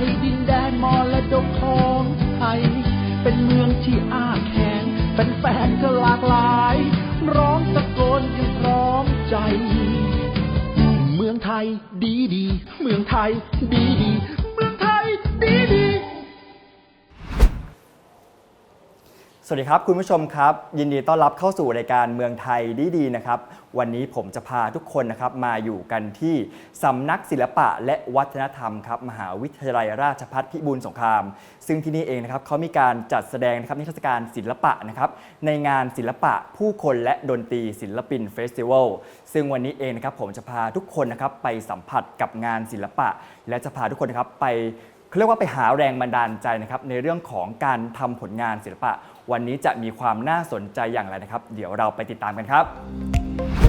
ในดินแดนมรดกของไทย เป็นเมืองที่อ้าแขงเป็นแฟนก็หลากหลาย ร้องตะโกนกันพร้อมใจ เมืองไทยดีดี เมืองไทยดี สวัสดีครับคุณผู้ชมครับ ยินดีต้อนรับเข้าสู่รายการเมืองไทยดีๆนะครับ วันนี้ผมจะพาทุกคนนะครับมาอยู่กันที่สำนักศิลปะและวัฒนธรรมครับมหาวิทยาลัยราชภัฏพิบูลสงคราม ซึ่งที่นี่เองนะครับเขามีการจัดแสดงนะครับนิทรรศการศิลปะนะครับในงานศิลปะผู้คนและดนตรีศิลปินเฟสติวัลซึ่งวันนี้เองนะครับผมจะพาทุกคนนะครับไปสัมผัสกับงานศิลปะ และจะพาทุกคนนะครับไปเขาเรียกว่าไปหาแรงบันดาลใจนะครับในเรื่องของการทำผลงานศิลปะ วันนี้จะมีความน่าสนใจอย่างไรนะครับ เดี๋ยวเราไปติดตามกันครับ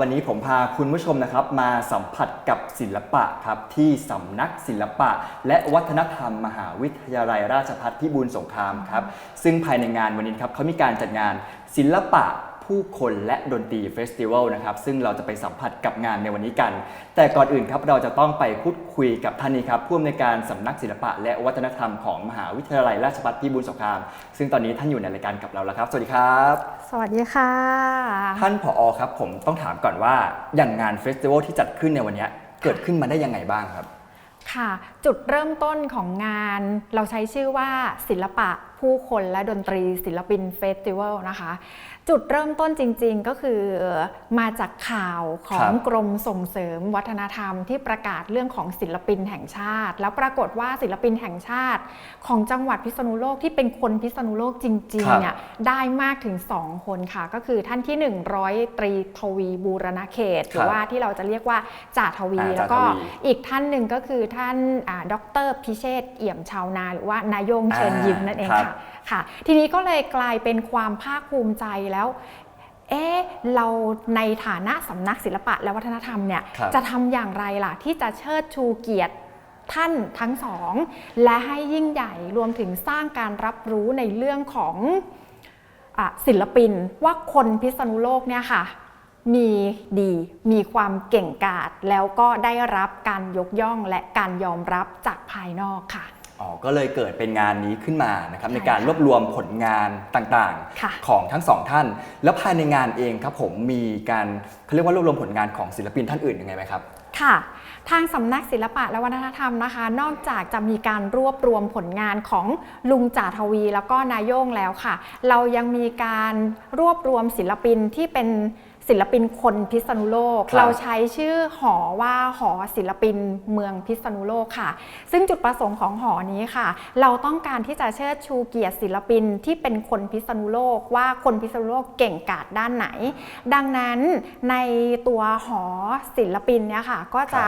วันนี้ผมพาคุณผู้ชมนะครับมาสัมผัสกับศิลปะครับที่สำนักศิลปะ และวัฒนธรรมมหาวิทยาลัยราชภัฏพิบูลสงครามครับซึ่งภายในงานวันนี้ครับเขามีการจัดงานศิลปะผู้คนและดนตรีเฟสติวัลนะครับซึ่งเราจะไปสัมผัสกับงานในวันนี้กัน แต่ก่อนอื่นครับเราจะต้องไปพูดคุยกับท่านนี้ครับผู้อำนวยการสำนักศิลปะ และวัฒนธรรมของมหาวิทยาลัยราชภัฏพิบูลสงคราม ซึ่งตอนนี้ท่านอยู่ในรายการกับเราแล้วครับ สวัสดีครับ สวัสดีค่ะ ท่านผอครับผมต้องถามก่อนว่าอย่างงานเฟสติวัลที่จัดขึ้นในวันเนี้ยเกิดขึ้นมาได้ยังไงบ้างครับ ค่ะ จุดเริ่มต้นของงานเราใช้ชื่อว่าศิลปะผู้คนและดนตรีศิลปินเฟสติวัลนะคะ จุดเริ่มต้นจริงๆ ก็คือมาจากข่าวขอครังบกรมส่งเสริมวัฒนธรรมที่ประกาศเรื่องของศิลปินแห่งชาติ แล้วปรากฏว่าศิลปินแห่งชาติ ของจังหวัดพิษณุโลกที่เป็นคนพิษณุโลกจริงๆเนี่ยได้มากถึง 2 คนค่ะ ก็คือท่านที่100ตรีทวีบูรณเขต หรือว่าที่เราจะเรียกว่าจ่าทวีอ่าแล้วก็จ่าทวีอีกท่านหนึ่งก็คือท่านดรพิเชษฐ์เอี่ยมชาวนา หรือว่านายงเชิญยิ้มนั่นเองครัค่ะบ ค่ะ ทีนี้ก็เลยกลายเป็นความภาคภูมิใจแล้วเอ๊ะเราในฐานะสำนักศิลปะและวัฒนธรรมเนี่ยครับจะทำอย่างไรล่ะ ที่จะเชิดชูเกียรติท่านทั้งสอง และให้ยิ่งใหญ่รวมถึงสร้างการรับรู้ในเรื่องของอะศิลปินว่าคนพิษณุโลกเนี่ยค่ะ มีดีมีความเก่งกาจแล้วก็ได้รับการยกย่องและการยอมรับจากภายนอกค่ะ อ๋อก็เลยเกิดเป็นงานนี้ขึ้นมานะครับใช่ในการค่ะรวบรวมผลงานต่างค่ะๆ ของทั้งสองท่าน แล้วภายในงานเองครับผมมีการเขาเรียกว่ารวบรวมผลงานของศิลปินท่านอื่นยังไงไหมครับ ค่ะ ทางสำนักศิลปะและวัฒนธรรมนะคะ นอกจากจะมีการรวบรวมผลงานของลุงจ่าทวีแล้วก็นายโย่งแล้วค่ะ เรายังมีการรวบรวมศิลปินที่เป็น ศิลปินคนพิษณุโลก ครับเราใช้ชื่อหอว่าหอศิลปินเมืองพิษณุโลกค่ะ ซึ่งจุดประสงค์ของหอนี้ค่ะ เราต้องการที่จะเชิดชูเกียรติศิลปินที่เป็นคนพิษณุโลก ว่าคนพิษณุโลกเก่งกาจด้านไหน ดังนั้นในตัวหอศิลปินเนี่ยค่ะก็จะ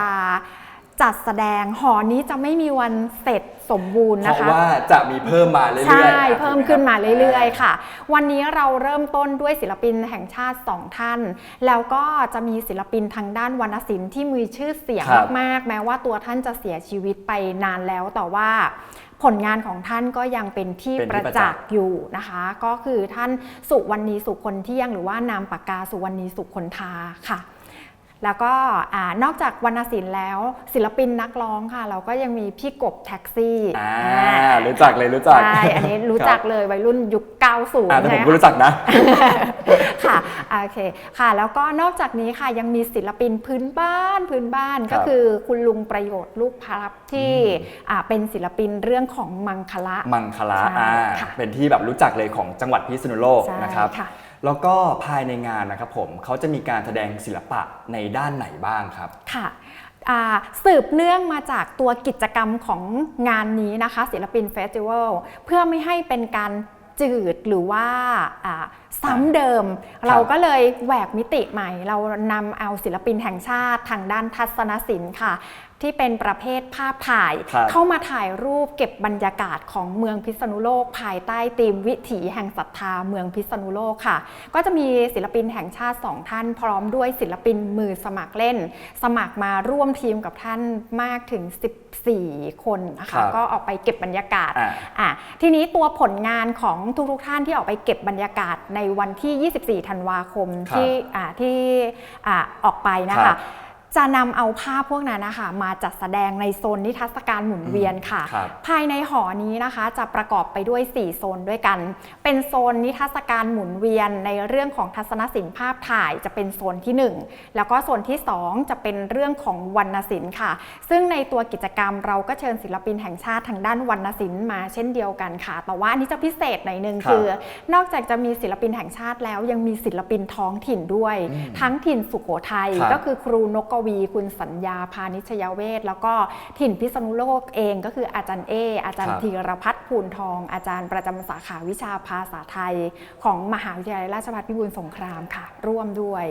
จัดแสดงหอนี้จะไม่มีวันเสร็จสมบูรณ์เพนะราะคะ ว่าจะมีเพิ่มมาเรื่อยๆใช่อะเพิ่มถูกไหขึ้นมาคบเรื่อยๆ ค่ะ วันนี้เราเริ่มต้นด้วยศิลปินแห่งชาติ 2 ท่าน แล้วก็จะมีศิลปินทางด้านวรรณศิลป์ที่มีชื่อเสียงครับมากๆ แม้ว่าตัวท่านจะเสียชีวิตไปนานแล้วแต่ว่าผลงานของท่านก็ยังเป็นที่เป็นที่ประประจัจักกษ์ ษ์อยู่นะคะ ก็คือท่านสุวรรณีสุคนเที่ยงหรือว่านามปากกาสุวรรณีสุคนทาค่ะ แล้วก็อ่านอกจากวรรณศิลป์แล้ว ศิลปินนักร้องค่ะ เราก็ยังมีพี่กบแท็กซี่อ่าอ่ารู้จักเลยรู้จักใช่อันนี้รู้จักเลยวัยรุ่นยุค 90อ่าแต่ผมนะก็รู้จักนะค่ะโอเคค่ะ แล้วก็นอกจากนี้ค่ะยังมีศิลปินพื้นบ้านพื้นบ้านครัก็บคือคุณลุงประโยชน์ลูกพลับที่อ่าเป็นศิลปินเรื่องของมังคละมังคลาใช่อ่าค่ะเป็นที่แบบรู้จักเลยของจังหวัดพิษณุโลกใช่นะครับค่ะ แล้วก็ภายในงานนะครับผมเขาจะมีการแสดงศิลปะในด้านไหนบ้างครับ ค่ะอ่าสืบเนื่องมาจากตัวกิจกรรมของงานนี้นะคะ ศิลปินเฟสติวัลเพื่อไม่ให้เป็นการจืดหรือว่าอ่าซ้ำเดิม เราก็เลยแหวกมิติใหม่ เรานำเอาศิลปินแห่งชาติทางด้านทัศนศิลป์ค่ะ ที่เป็นประเภทภาพถ่าย ครับเข้ามาถ่ายรูปเก็บบรรยากาศของเมืองพิษณุโลก ภายใต้ธีมวิถีแห่งศรัทธาเมืองพิษณุโลกค่ะ ก็จะมีศิลปินแห่งชาติสองท่าน พร้อมด้วยศิลปินมือสมัครเล่น สมัครมาร่วมทีมกับท่านมากถึง 14 คนนะครัคะบก็ออกไปเก็บบรรยากาศ อ่า อะทีนี้ตัวผลงานของทุกๆท่านที่ออกไปเก็บบรรยากาศในวันที่ 24 ธันวาคมครับที่อ่าที่อ่าออกไปนะครัคะ บ จะนำเอาภาพพวกนั้นนะคะมาจัดแสดงในโซนนิทรรศการหมุนเวียนค่ะครับภายในหอนี้นะคะจะประกอบไปด้วย 4 โซนด้วยกัน เป็นโซนนิทรรศการหมุนเวียนในเรื่องของทัศนศิลป์ภาพถ่ายจะเป็นโซนที่ 1 แล้วก็โซนที่ 2 จะเป็นเรื่องของวรรณศิลป์ค่ะ ซึ่งในตัวกิจกรรมเราก็เชิญศิลปินแห่งชาติทางด้านวรรณศิลป์มาเช่นเดียวกันค่ะ แต่ว่าอันนี้จะพิเศษหน่อยหนึงครับคือ นอกจากจะมีศิลปินแห่งชาติแล้วยังมีศิลปินท้องถิ่นด้วย ทั้งถิ่นสุโขทัยครับก็คือครูนกกวี คุณสัญญาพานิชยเวทแล้วก็ถิ่นพิษณุโลกเองก็คืออาจารย์เอ อาจารคย์รับธีรพัฒน์ภูนทอง อาจารย์ประจำสาขาวิชาภาษาไทย ของมหาวิทยาลัยราชภัฏพิบูลสงครามค่ะ ร่วมด้วย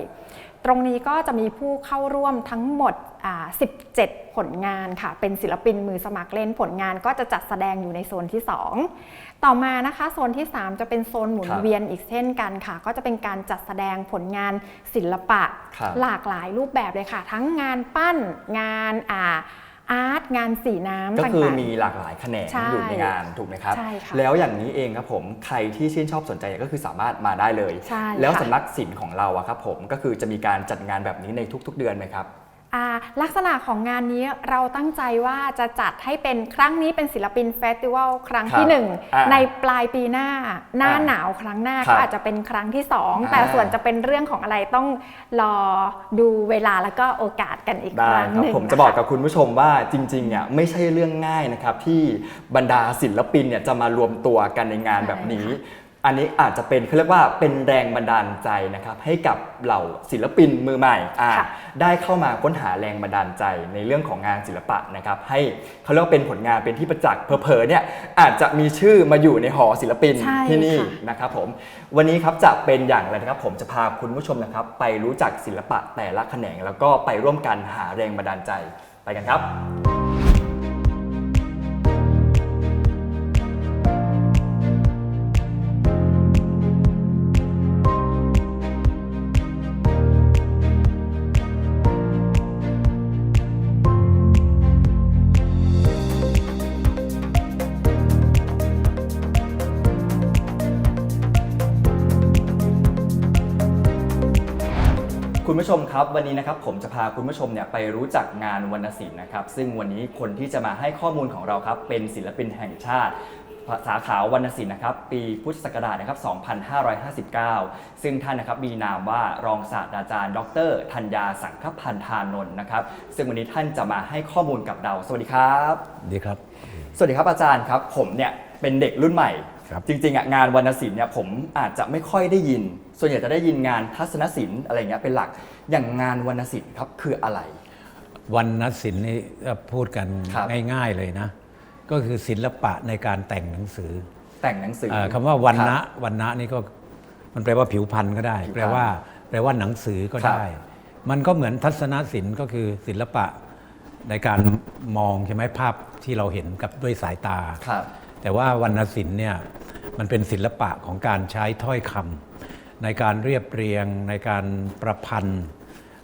ตรงนี้ก็จะมีผู้เข้าร่วมทั้งหมดอ่า17 ผลงานค่ะ เป็นศิลปินมือสมัครเล่นผลงานก็จะจัดแสดงอยู่ในโซนที่ 2 ต่อมานะคะโซนที่ 3 จะเป็นโซนหมุนครับเวียนอีกเช่นกันค่ะ ก็จะเป็นการจัดแสดงผลงานศิลปะครับหลากหลายรูปแบบเลยค่ะ ทั้งงานปั้นงานอ่าอาร์ตงานสีน้ำก็ต่างๆคือมีหลากหลายแขนงใช่อยู่ในงานถูกไหมครับใช่ค่ะแล้วอย่างนี้เองครับผมใครที่ชื่นชอบสนใจก็คือสามารถมาได้เลยใช่แล้วค่ะสำนักศิลป์ของเราอะครับผมก็คือจะมีการจัดงานแบบนี้ในทุก ๆ เดือนไหมครับอ่า ลักษณะของงานนี้เราตั้งใจว่าจะจัดให้เป็นครั้งนี้เป็นศิลปินเฟสติวัลครั้งที่ครับอ่า1ในปลายปีหน้า หน้าอ่าหนาวครั้งหน้าครับก็อาจจะเป็นครั้งที่2อ่าแต่ส่วนจะเป็นเรื่องของอะไรต้องรอดูเวลาแล้วก็โอกาสกันอีกคได้รั้งครับหนึ่งผมจะบอกกับคุณผู้ชมว่าจริงๆเนี่ยไม่ใช่เรื่องง่ายนะครับที่บรรดาศิลปินเนี่ยจะมารวมตัวกันในงานแบบนี้ อันนี้อาจจะเป็นเขาเรียกว่าเป็นแรงบันดาลใจนะครับให้กับเหล่าศิลปินมือใหม่อ่าค่ะได้เข้ามาค้นหาแรงบันดาลใจในเรื่องของงานศิลปะนะครับให้เขาเรียกว่าเป็นผลงานเป็นที่ประจักษ์เพอๆเนี่ยอาจจะมีชื่อมาอยู่ในหอศิลปินใช่ที่นี่ค่ะนะครับผมวันนี้ครับจะเป็นอย่างไรนะครับผมจะพาคุณผู้ชมนะครับ ไปรู้จักศิลปะแต่ละแขนงแล้วก็ไปร่วมกันหาแรงบันดาลใจไปกันครับ คุณผู้ชมครับวันนี้นะครับผมจะพาคุณผู้ชมเนี่ยไปรู้จักงานวรรณศิลป์นะครับ ซึ่งวันนี้คนที่จะมาให้ข้อมูลของเราครับเป็นศิลปินแห่งชาติสาขาวรรณศิลป์นะครับปีพุทธศักราชนะครับ 2559 ซึ่งท่านนะครับมีนามว่ารองศาสตราจารย์ ดรธัญญาสังคพันธานนท์นะครับ ซึ่งวันนี้ท่านจะมาให้ข้อมูลกับเรา สวัสดีครับ ดีครับ สวัสดีครับอาจารย์ครับ ผมเนี่ยเป็นเด็กรุ่นใหม่ ครับจริงๆอะงานวรรณศิลป์เนี่ยผมอาจจะไม่ค่อยได้ยิน ส่วนใหญ่จะได้ยินงานทัศนศิลป์อะไรเงี้ยเป็นหลักอย่างงานวรรณศิลป์ครับคืออะไรวรรณศิลป์นี่ก็พูดกันครับ ง่ายๆเลยนะ ก็คือศิลปะในการแต่งหนังสือแต่งหนังสือ เอ่อคำว่าวันคณะรับวันณะนี่ก็มันแปลว่าผิวพรรณก็ได้ ผิวพรรณแปลว่า แปลว่าหนังสือก็ครับ ได้ มันก็เหมือนทัศนศิลป์ก็คือศิลปะในการมองใช่ไหมภาพที่เราเห็นกับด้วยสายตา ครับ แต่ว่าวรรณศิลป์เนี่ยมันเป็นศิลปะของการใช้ถ้อยคำในการเรียบเรียง ในการประพันธ์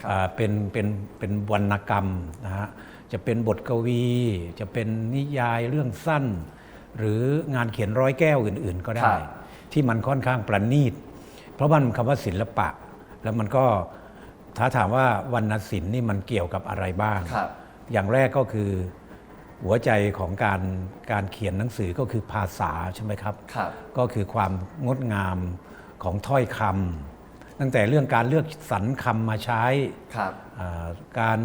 อ่าเป็นเป็นเป็นวรรณกรรมนะฮะจะเป็นบทกวี จะเป็นนิยายเรื่องสั้น หรืองานเขียนร้อยแก้วอื่น ๆ ก็คได้รับที่มันค่อนข้างประณีต เพราะมันคำว่าศิลปะ แล้วมันก็ถ้าถามว่าวรรณศิลป์นี่มันเกี่ยวกับอะไรบ้างครับอย่างแรกก็คือ หัวใจของการการเขียนหนังสือก็คือภาษาใช่ไหมครับ ครับ ก็คือความงดงามของถ้อยคำตั้งแต่เรื่องการเลือกสรรคำมาใช้ครับ อ่าการ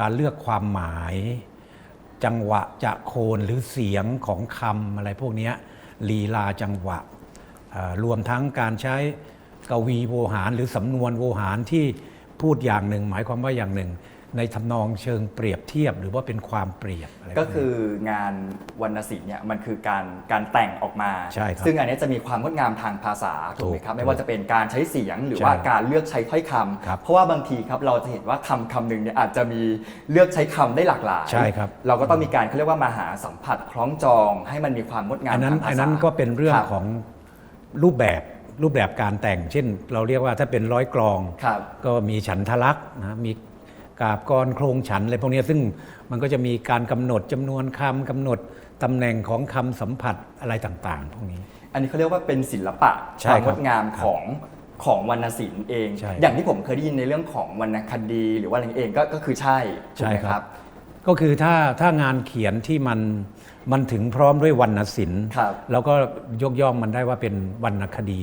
การเลือกความหมาย จังหวะจะโคนหรือเสียงของคำอะไรพวกเนี้ยลีลาจังหวะอ่ารวมทั้งการใช้กวีโวหารหรือสำนวนโวหารที่พูดอย่างหนึ่ง หมายความว่าอย่างหนึ่ง ในทำนองเชิงเปรียบเทียบหรือว่าเป็นความเปรียบอะไรพวก็นี้คืองานวรรณศิลป์เนี่ยมันคือการการแต่งออกมาใช่ครับซึ่งอันนี้จะมีความงดงามทางภาษาถูกไหมครับถูกไม่ว่าจะเป็นการใช้เสียงหรือใช่ว่าการเลือกใช้ถ้อยคำครับเพราะว่าบางทีครับเราจะเห็นว่าคำคำหนึ่งเนี่ยอาจจะมีเลือกใช้คำได้หลากหลายใช่ครับเราก็ต้องมีการเขาเรียกว่ามาหาสัมผัสคล้องจองให้มันมีความงดงามอันนั้นทางภาษาอันนั้นก็เป็นเรื่องครับของรูปแบบรูปแบบการแต่ง เช่น เราเรียกว่าถ้าเป็นร้อยกลองครับก็มีฉันทลักษณ์นะมี กาบกรโครงฉันอะไรพวกเนี้ยซึ่งมันก็จะมีการกำหนดจำนวนคำกำหนดตำแหน่งของคำสัมผัสอะไรต่างๆ พวกนี้ อันนี้เขาเรียกว่าเป็นศิลปะใช่ความครับงดงามของของวรรณศิลป์เองใช่อย่างที่ผมเคยได้ยินในเรื่องของวรรณคดีหรือว่าอะไรเองก็ก็คือใช่ถูกไหมใช่คครัรับบก็คือถ้าถ้างานเขียนที่มันมันถึงพร้อมด้วยวรรณศิลป์ครับเราก็ยกย่องมันได้ว่าเป็นวรรณคดี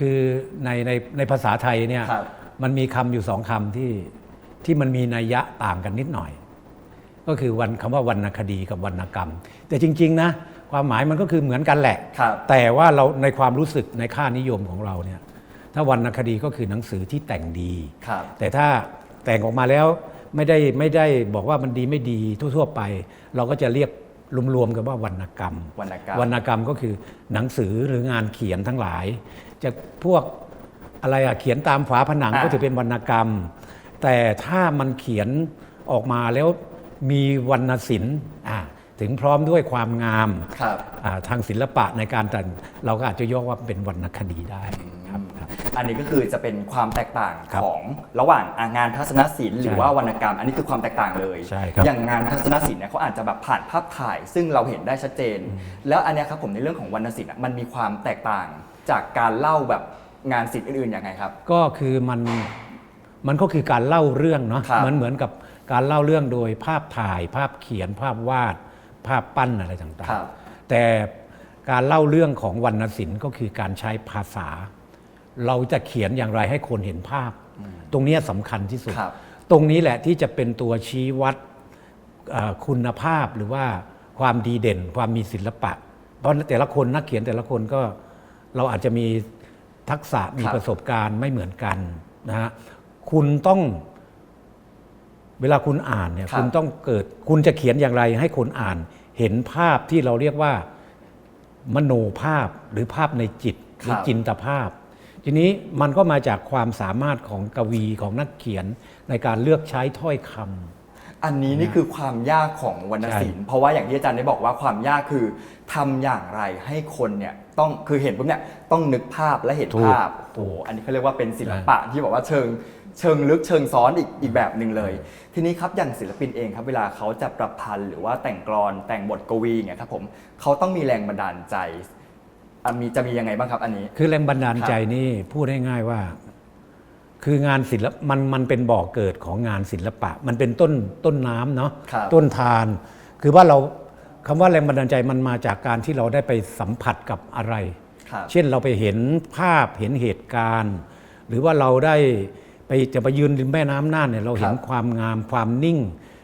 คือในในในภาษาไทยเนี่ยครับมันมีคำอยู่สองคำที่ ที่มันมีนัยยะต่างกันนิดหน่อย ก็คือวันคำว่าวรรณคดีกับวรรณกรรม แต่จริง ๆ นะ ความหมายมันก็คือเหมือนกันแหละครับแต่ว่าเราในความรู้สึกในค่านิยมของเราเนี่ยถ้าวรรณคดีก็คือหนังสือที่แต่งดีครับแต่ถ้าแต่งออกมาแล้วไม่ได้ไม่ได้บอกว่ามันดีไม่ดีทั่ว ๆ ไป เราก็จะเรียกรวมๆกันว่าวรรณกรรม วรรณกรรมวรรณกรรมก็คือหนังสือหรืองานเขียนทั้งหลาย จะพวกอะไรอะเขียนตามฝาผนังอะก็ถือเป็นวรรณกรรม แต่ถ้ามันเขียนออกมาแล้วมีวรรณศิลป์อะถึงพร้อมด้วยความงามครับอ่าทางศิลปะในการแต่งเราก็อาจจะยกว่าเป็นวรรณคดีได้ครับครับอันนี้ก็คือจะเป็นความแตกต่างครับของระหว่างอะงานทัศนศิลป์หรือใช่ว่าวรรณกรรม อันนี้คือความแตกต่างเลยใช่ครับอย่างงานทัศนศิลป์เนี่ยเขาอาจจะแบบผ่านภาพถ่าย ซึ่งเราเห็นได้ชัดเจน แล้วอันเนี้ยครับผมในเรื่องของวรรณศิลป์อะมันมีความแตกต่างจากการเล่าแบบงานศิลป์อื่นๆอย่างไงครับ ก็คือมัน มันก็คือการเล่าเรื่องเนาะครับมันเหมือนกับการเล่าเรื่องโดยภาพถ่าย ภาพเขียนภาพวาด ภาพปั้นอะไรต่างครับ ๆ แต่การเล่าเรื่องของวรรณศิลป์ก็คือการใช้ภาษา เราจะเขียนอย่างไรให้คนเห็นภาพ ตรงเนี้ยสำคัญที่สุด ครับ ตรงนี้แหละที่จะเป็นตัวชี้วัดเอ่อคุณภาพหรือว่าความดีเด่น ความมีศิลปะ เพราะแต่ละคนนักเขียนแต่ละคนก็เราอาจจะมีทักษะมีครับ ประสบการณ์ไม่เหมือนกันนะฮะ คุณต้อง เวลาคุณอ่านเนี่ยครับ คุณต้องเกิด คุณจะเขียนอย่างไรให้คนอ่าน เห็นภาพที่เราเรียกว่า มโนภาพหรือภาพในจิตหรือครับจินตภาพ ทีนี้มันก็มาจากความสามารถของกวีของนักเขียนในการเลือกใช้ถ้อยคำ อันนี้นี่คือความยากของวรรณศิลป์เพราะว่าอย่างที่อาจารย์ได้บอกว่าความยากคือทำอย่างไรให้คนเนี่ยต้องคือเห็นปุ๊บเนี่ยต้องนึกภาพและเห็นถูกภาพโอ้โหอันนี้เขาเรียกว่าเป็นศิลปะที่บอกว่าเชิง เชิงลึกเชิงซ้อนอีกอีกแบบหนึ่งเลย ทีนี้ครับอย่างศิลปินเองครับเวลาเขาจะประพันธ์หรือว่าแต่งกลอนแต่งบทกวีเนี่ยครับผมเขาต้องมีแรงบันดาลใจอะมีจะมียังไงบ้างครับอันนี้ คือแรงบันดาลใจครับนี่พูดง่ายๆว่า คืองานศิลปมันมันเป็นบ่อกเกิดของงานศิลปะ มันเป็นต้นต้นน้ำเนาะครับ ต้นทาน คือว่าเราคำว่าแรงบันดาลใจมันมาจากการที่เราได้ไปสัมผัสกับอะไร ครับ เช่นเราไปเห็นภาพเห็นเหตุการณ์ หรือว่าเราได้ ไปจะไปยืนริมแม่น้ำน่านเนี่ยเราเห็นครับความงามความนิ่ง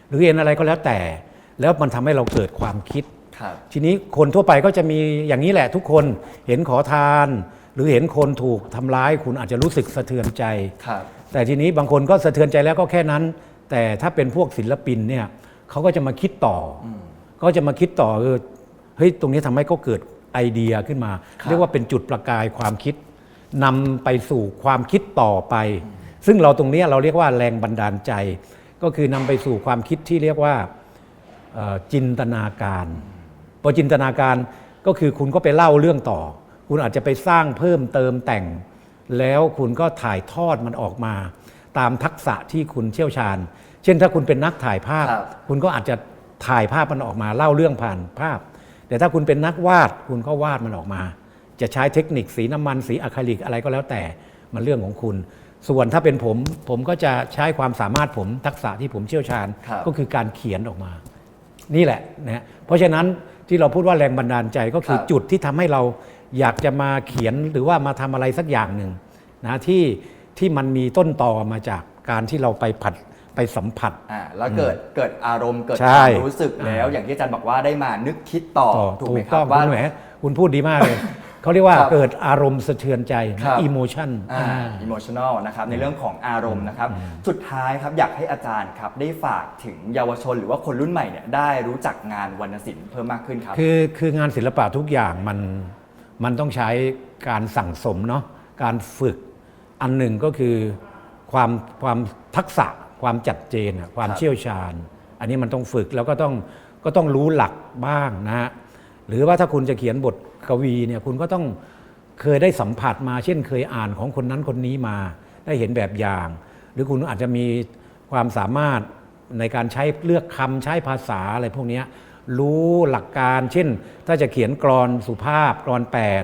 หรือเห็นอะไรก็แล้วแต่ แล้วมันทำให้เราเกิดความคิดครับทีนี้คนทั่วไปก็จะมีอย่างนี้แหละทุกคนเห็นขอทาน หรือเห็นคนถูกทำร้ายคุณอาจจะรู้สึกสะเทือนใจครับแต่ทีนี้บางคนก็สะเทือนใจแล้วก็แค่นั้น แต่ถ้าเป็นพวกศิลปินเนี่ยเขาก็จะมาคิดต่ออก็จะมาคิดต่อเออเฮ้ยตรงนี้ทำให้ก็เกิดไอเดียขึ้นมาครับเรียกว่าเป็นจุดประกายความคิดนำไปสู่ความคิดต่อไป ซึ่งเราตรงเนี้ยเราเรียกว่าแรงบันดาลใจ ก็คือนำไปสู่ความคิดที่เรียกว่าเอ่อจินตนาการพอจินตนาการก็คือคุณก็ไปเล่าเรื่องต่อ คุณอาจจะไปสร้างเพิ่มเติมแต่ง แล้วคุณก็ถ่ายทอดมันออกมา ตามทักษะที่คุณเชี่ยวชาญ เช่นถ้าคุณเป็นนักถ่ายภาพครับคุณก็อาจจะถ่ายภาพมันออกมาเล่าเรื่องผ่านภาพ แต่ถ้าคุณเป็นนักวาด คุณก็วาดมันออกมา จะใช้เทคนิคสีน้ำมันสีอะคริลิกอะไรก็แล้วแต่มันเรื่องของคุณ ส่วนถ้าเป็นผม ผมก็จะใช้ความสามารถผมทักษะที่ผมเชี่ยวชาญ ครับ ก็คือการเขียนออกมา นี่แหละนะฮะเพราะฉะนั้นที่เราพูดว่าแรงบันดาลใจก็คือครับ จุดที่ทำให้เราอยากจะมาเขียนหรือว่ามาทำอะไรสักอย่างหนึ่งนะที่ที่มันมีต้นตอมาจากการที่เราไปผัดไปสัมผัส อ่าแล้วเกิดเกิดอารมณ์เกิดใช่ความรู้สึกแล้ว อย่างที่อาจารย์บอกว่าได้มานึกคิดต่อต่อถูกถูไหมกครัต้บองว่า คุณแหมคุณพูดดีมากเลย เขาเรียกว่าครับเกิดอารมณ์สะเทือนใจครับ อิโมชันอ่า emotional นะครับในเรื่องของอารมณ์นะครับสุดท้ายครับอยากให้อาจารย์ครับได้ฝากถึงเยาวชนหรือว่าคนรุ่นใหม่เนี่ยได้รู้จักงานวรรณศิลป์เพิ่มมากขึ้นครับ คือคืองานศิลปะทุกอย่างมันมันต้องใช้การสั่งสมเนาะการฝึกอันหนึ่งก็คือความความทักษะความจัดเจนอะความครับ เชี่ยวชาญ อันนี้มันต้องฝึกแล้วก็ต้องก็ต้องรู้หลักบ้างนะฮะ หรือว่าถ้าคุณจะเขียนบทกวีเนี่ยคุณก็ต้องเคยได้สัมผัสมา เช่นเคยอ่านของคนนั้นคนนี้มาได้เห็นแบบอย่าง หรือคุณอาจจะมีความสามารถในการใช้เลือกคำใช้ภาษาอะไรพวกเนี้ยรู้หลักการ เช่น ถ้าจะเขียนกรอนสุภาพกรอนแปด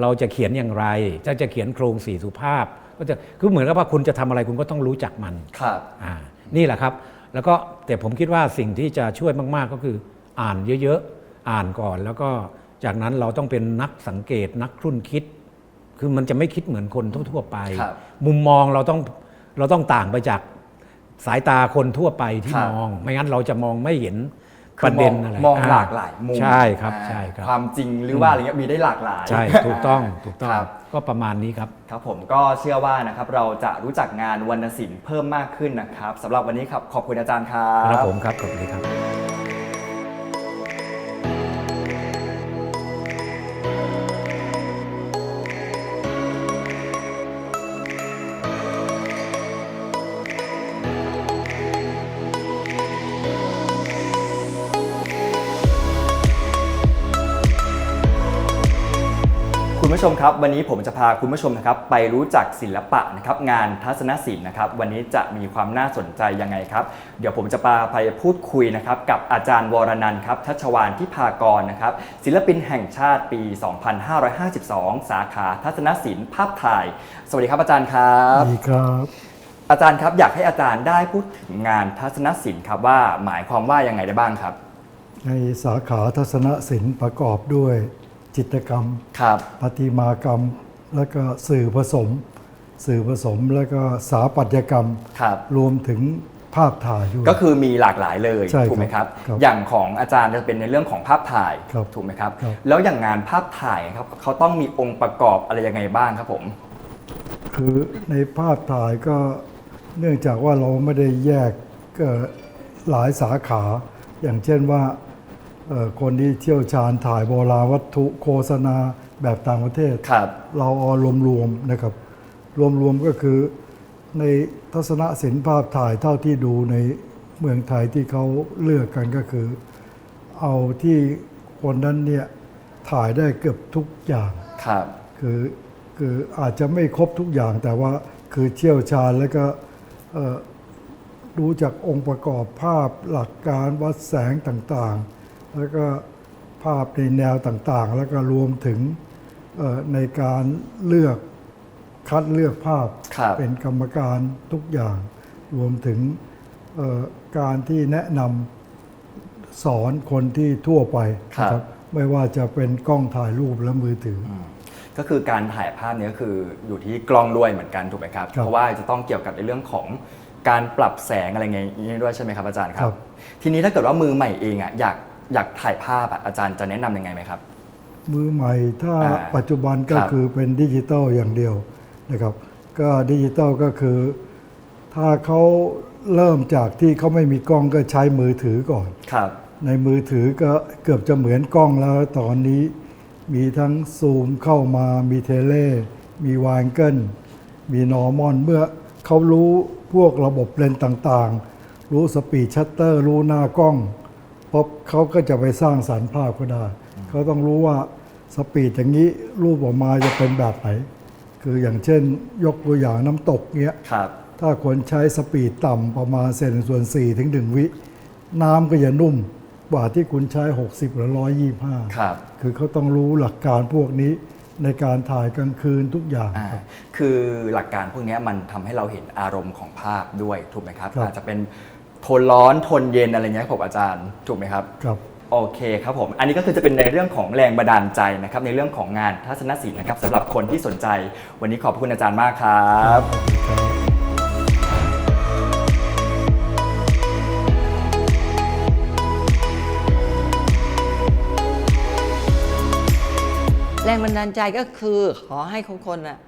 เราจะเขียนอย่างไร ถ้าจะเขียนโครงสี่สุภาพ ก็จะคือเหมือนกับว่าคุณจะทำอะไรคุณก็ต้องรู้จักมันครับอ่านี่แหละครับ แล้วก็แต่ผมคิดว่าสิ่งที่จะช่วยมาก ๆ ก็คืออ่านเยอะ ๆ อ่านก่อน แล้วก็จากนั้นเราต้องเป็นนักสังเกตนักครุ่นคิด คือมันจะไม่คิดเหมือนคนทั่วๆไป ครับ มุมมองเราต้องเราต้องต่างไปจากสายตาคนทั่วไปที่ครับ มอง ไม่งั้นเราจะมองไม่เห็นคืประเด็นมงอะไรมองาหลากหลายมุมใช่ครับอ่าใช่ครับ ความจริงหรือว่าอะไรเงี้ยมีได้หลากหลายใช่ถูกต้องถูกต้องครับ ก็ประมาณนี้ครับ ครับผมก็เชื่อว่านะครับเราจะรู้จักงานวรรณศิลป์เพิ่มมากขึ้นนะครับสำหรับวันนี้ครับขอบคุณอาจารย์ครับ ครับผมครับขอบคุณครับ ชมครับวันนี้ผมจะพาคุณผู้ชมนะครับไปรู้จักศิลปะนะครับงานทัศนศิลป์นะครับวันนี้จะมีความน่าสนใจยังไงครับ เดี๋ยวผมจะพาไปพูดคุยนะครับกับอาจารย์วรนันท์ครับทัชวานที่พากรนะครับศิลปินแห่งชาติปี 2552 สาขาทัศนศิลป์ภาพถ่าย สวัสดีครับอาจารย์ครับดีครับอาจารย์ครับอยากให้อาจารย์ได้พูดถึงงานทัศนศิลป์ครับว่าหมายความว่ายังไงได้บ้างครับ ในสาขาทัศนศิลป์ประกอบด้วย จิตรกรรมครับประติมากรรม แล้วก็สื่อผสม สื่อผสมแล้วก็สถาปัตยกรรมครับรวมถึงภาพถ่ายด้วย ก็คือมีหลากหลายเลยใช่ครับถูกไหมครับ ครับอย่างของอาจารย์จะเป็นในเรื่องของภาพถ่ายครับถูกไหมครับ ครับ แล้วอย่างงานภาพถ่ายครับเขาต้องมีองค์ประกอบอะไรยังไงบ้างครับผม คือในภาพถ่ายก็เนื่องจากว่าเราไม่ได้แยกเอ่อหลายสาขา อย่างเช่นว่าเอ่อ คนที่เชี่ยวชาญถ่ายโบราณวัตถุโฆษณาแบบต่างประเทศครับเราเอารวมๆนะครับ รวมๆก็คือในทัศนศิลป์ภาพถ่ายเท่าที่ดูในเมืองไทยที่เขาเลือกกันก็คือ เอาที่คนนั้นเนี่ยถ่ายได้เกือบทุกอย่างครับคือคืออาจจะไม่ครบทุกอย่างแต่ว่าคือเชี่ยวชาญแล้วก็เอ่อรู้จักองค์ประกอบภาพหลักการวัดแสงต่างๆ แล้วก็ภาพในแนวต่างๆ แล้วก็รวมถึงเอ่อในการเลือกคัดเลือกภาพครับเป็นกรรมการทุกอย่าง รวมถึงเอ่อการที่แนะนำสอนคนที่ทั่วไปนะครับไม่ว่าจะเป็นกล้องถ่ายรูปและมือถืออก็คือการถ่ายภาพเนี้คืออยู่ที่กล้องด้วยเหมือนกันถูกไหมครับครับเพราะว่าจะต้องเกี่ยวกับในเรื่องของการปรับแสงอะไรเงี้ยนี้ด้วยใช่ไหมครับอาจารย์ครัครับบทีนี้ถ้าเกิดว่ามือใหม่เองอะอยาก อยากถ่ายภาพอะอาจารย์จะแนะนำยังไงไหมครับ มือใหม่ถ้าอ่าปัจจุบันก็ครับ คือเป็นดิจิตอลอย่างเดียวนะครับ ก็ดิจิตอลก็คือ ถ้าเขาเริ่มจากที่เขาไม่มีกล้องก็ใช้มือถือก่อน ครับ ในมือถือก็เกือบจะเหมือนกล้องแล้ว ตอนนี้มีทั้งซูมเข้ามามีเทเล มีวายเกิลมีนอร์มอนเมื่อเขารู้พวกระบบเลนส์ต่างๆ รู้สปีดชัตเตอร์ รู้หน้ากล้อง ปุ๊บเขาก็จะไปสร้างสรรค์ภาพก็ได้ เขาต้องรู้ว่าสปีดอย่างนี้รูปออกมาจะเป็นแบบไหน คืออย่างเช่น ยกตัวอย่างน้ำตกเงี้ยครับ ถ้าคนใช้สปีดต่ำประมาณเซนส่วน4ถึง1วิ น้ำก็จะนุ่มกว่าที่คุณใช้ 60 หรือ 125 ครับ คือเขาต้องรู้หลักการพวกนี้ในการถ่ายกลางคืนทุกอย่างอ่าครับ คือหลักการพวกเนี้ยมันทำให้เราเห็นอารมณ์ของภาพด้วยถูกไหมครับ ครับ อาจจะเป็นโทนร้อนโทนเย็นอะไรเงี้ยผมอาจารย์ถูกไหมครับ ครับโอเคครับผม อันนี้ก็คือจะเป็นในเรื่องของแรงบันดาลใจนะครับ ในเรื่องของงานทัศนศิลป์นะครับสำหรับคนที่สนใจ วันนี้ขอบคุณอาจารย์มากครับ แรงบันดาลใจก็คือขอให้ทุกคนนะ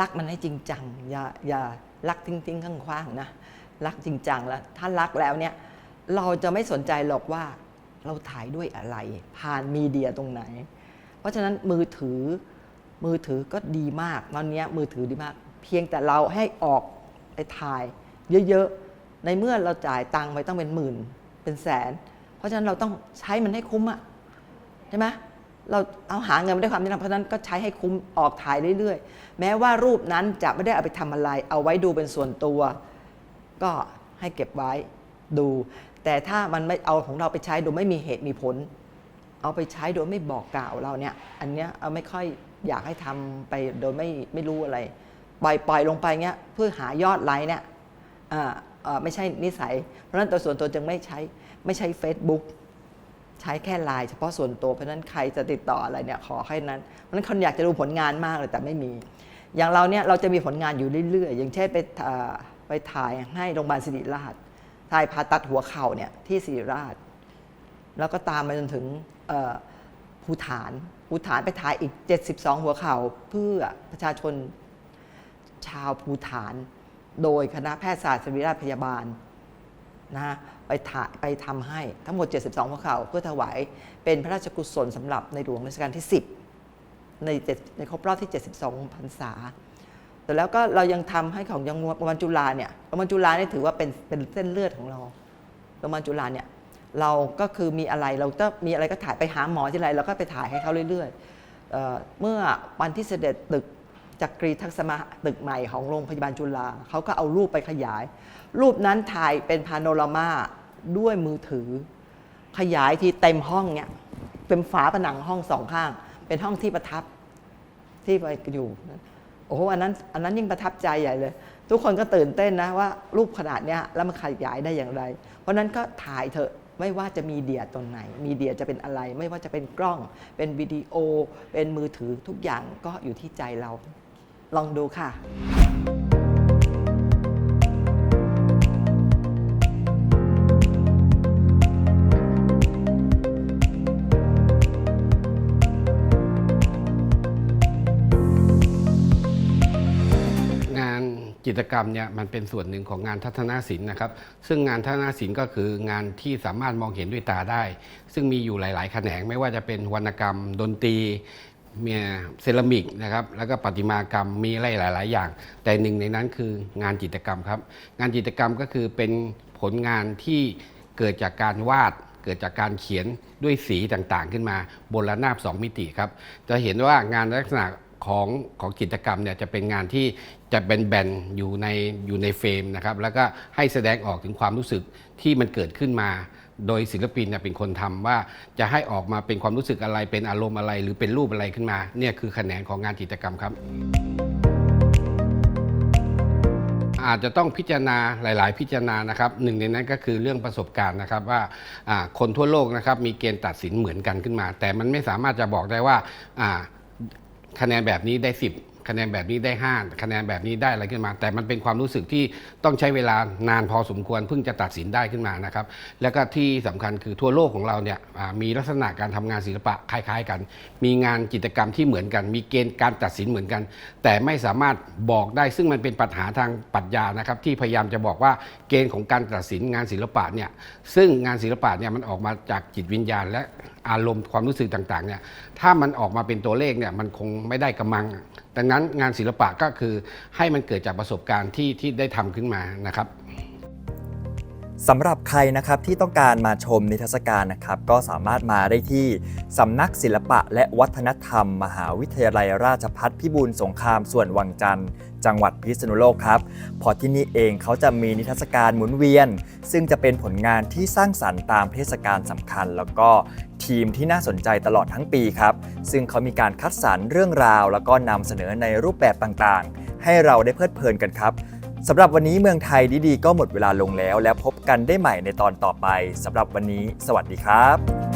รักมันให้จริงจังอย่าอย่ารักทิ้งทิ้งข้างขว้างๆนะ รักจริงจังแล้วถ้ารักแล้วเนี่ยเราจะไม่สนใจหรอกว่าเราถ่ายด้วยอะไร ผ่านมีเดียตรงไหน เพราะฉะนั้นมือถือมือถือก็ดีมากตอนนี้มือถือดีมาก เพียงแต่เราให้ออกไปถ่ายเยอะๆ ในเมื่อเราจ่ายตังค์ไปต้องเป็นหมื่นเป็นแสน เพราะฉะนั้นเราต้องใช้มันให้คุ้มอะใช่ไหมเราเอาหาเงินมาด้วยความที่เราเพราะฉะนั้นก็ใช้ให้คุ้มออกถ่ายเรื่อยๆ แม้ว่ารูปนั้นจะไม่ได้เอาไปทำอะไร เอาไว้ดูเป็นส่วนตัว ก็ให้เก็บไว้ดู แต่ถ้ามันไม่เอาของเราไปใช้โดยไม่มีเหตุมีผล เอาไปใช้โดยไม่บอกกล่าวเราเนี่ย อันเนี้ยเอาไม่ค่อยอยากให้ทำไปโดยไม่ไม่รู้อะไร ปล่อยปล่อยลงไปเงี้ยเพื่อหายอดไลค์เนี่ยอ่าอ่อไม่ใช่นิสัย เพราะฉะนั้นตัวส่วนตัวจึงไม่ใช้ไม่ใช้ Facebook ใช้แค่ไลน์เฉพาะส่วนตัวเพราะนั้นใครจะติดต่ออะไรเนี่ยขอแค่นั้นเพราะนั้นคนอยากจะดูผลงานมากเลยแต่ไม่มี อย่างเราเนี่ยเราจะมีผลงานอยู่เรื่อยๆ อย่างเช่นไป ไปถ่ายให้โรงพยาบาลศิริราช ถ่ายผ่าตัดหัวเข่าเนี่ยที่ศิริราช แล้วก็ตามมาจนถึงภูฐานภูฐานไปถ่ายอีก 72 หัวเข่าเพื่อประชาชนชาวภูฐาน โดยคณะแพทยศาสตร์ศิริราชพยาบาลนะฮะไปถ่ายไปทำให้ทั้งหมด 72พวเข่าเพื่อถวายเป็นพระราชกุศลสำหรับในหลวงรัชกาลที่ 10 ในในครบรอบที่ 72 พรรษา แต่แล้วก็เรายังทำให้ของยังโรงพยาบาลจุฬาเนี่ยโรงพยาบาลจุฬาเนี่ยถือว่าเป็นเป็นเส้นเลือดของเราโรงพยาบาลจุฬาเนี่ยเราก็คือมีอะไรเราก็มีอะไรก็ถ่ายไปหาหมอที่ไรเราก็ไปถ่ายให้เขาเรื่อยๆเออเมื่อวันที่เสด็จตึกจักรีทักษมาตึกใหม่ของโรงพยาบาลจุฬาเขาก็เอารูปไปขยาย รูปนั้นถ่ายเป็นพาโนรามาด้วยมือถือ ขยายที่เต็มห้องเนี่ยเป็นฝาผนังห้องสองข้าง เป็นห้องที่ประทับที่ไปอยู่ โอ้โหอันนั้นอันนั้นยิ่งประทับใจใหญ่เลย ทุกคนก็ตื่นเต้นนะว่ารูปขนาดเนี้ยแล้วมันขยายได้อย่างไร เพราะนั้นก็ถ่ายเถอะไม่ว่าจะมีเดียตนไหน มีเดียจะเป็นอะไร ไม่ว่าจะเป็นกล้อง เป็นวิดีโอ เป็นมือถือทุกอย่างก็อยู่ที่ใจเรา ลองดูค่ะานจิตรกรรมเนี่ยมันเป็นส่วนหนึ่งของงานทัศนศิลป์นะครับ ซึ่งงานทัศนศิลป์ก็คืองานที่สามารถมองเห็นด้วยตาได้ ซึ่งมีอยู่หลาย ๆ แขนงไม่ว่าจะเป็นวรรณกรรม ดนตรีมีเซรามิกนะครับแล้วก็ประติมากรรมมีอะไรหลาย ๆ อย่าง แต่หนึ่งในนั้นคืองานจิตรกรรมครับ งานจิตรกรรมก็คือเป็นผลงานที่เกิดจากการวาดเกิดจากการเขียนด้วยสีต่างๆ ขึ้นมาบนระนาบสองมิติครับ จะเห็นว่างานลักษณะ ของของกิจกรรมเนี่ยจะเป็นงานที่จะเป็นแบนๆอยู่ในอยู่ในเฟรมนะครับแล้วก็ให้แสดงออกถึงความรู้สึกที่มันเกิดขึ้นมา โดยศิลปินเนี่ยเป็นคนทำว่าจะให้ออกมาเป็นความรู้สึกอะไรเป็นอารมณ์อะไร หรือเป็นรูปอะไรขึ้นมาเนี่ยคือแขนงของงานจิตรกรรมครับ อาจจะต้องพิจารณาหลาย ๆ พิจารณานะครับหนึ่งในนั้นก็คือเรื่องประสบการณ์นะครับว่าคนทั่วโลกนะครับมีเกณฑ์ตัดสินเหมือนกันขึ้นมา แต่มันไม่สามารถจะบอกได้ว่า คะแนนแบบนี้ได้10 คะแนนแบบนี้ได้ 5 คะแนนแบบนี้ได้อะไรขึ้นมา แต่มันเป็นความรู้สึกที่ต้องใช้เวลานานพอสมควรเพิ่งจะตัดสินได้ขึ้นมานะครับ แล้วก็ที่สำคัญคือทั่วโลกของเราเนี่ยมีลักษณะการทำงานศิลปะคล้ายๆกัน มีงานจิตรกรรมที่เหมือนกัน มีเกณฑ์การตัดสินเหมือนกัน แต่ไม่สามารถบอกได้ซึ่งมันเป็นปัญหาทางปรัชญานะครับที่พยายามจะบอกว่าเกณฑ์ของการตัดสินงานศิลปะเนี่ยซึ่งงานศิลปะเนี่ยมันออกมาจากจิตวิญญาณ และอารมณ์ความรู้สึกต่างๆเนี่ยถ้ามันออกมาเป็นตัวเลขเนี่ยมันคงไม่ได้กำมัง ดังนั้นงานศิลปะก็คือให้มันเกิดจากประสบการณ์ที่ที่ได้ทำขึ้นมานะครับสำหรับใครนะครับที่ต้องการมาชมนิทรรศการนะครับ ก็สามารถมาได้ที่สำนักศิลปะและวัฒนธรรม มหาวิทยาลัยราชภัฏพิบูลสงครามส่วนวังจันทร์ จังหวัดพิษณุโลกครับพอที่นี่เองเขาจะมีนิทรรศการหมุนเวียน ซึ่งจะเป็นผลงานที่สร้างสรรค์ตามเทศกาลสำคัญ แล้วก็ ทีมที่น่าสนใจตลอดทั้งปีครับ ซึ่งเขามีการคัดสรรเรื่องราว แล้วก็นำเสนอในรูปแบบต่างๆ ให้เราได้เพลิดเพลินกันครับสำหรับวันนี้เมืองไทยดีๆ ก็หมดเวลาลงแล้ว แล้วพบกันได้ใหม่ในตอนต่อไปสำหรับวันนี้ สวัสดีครับ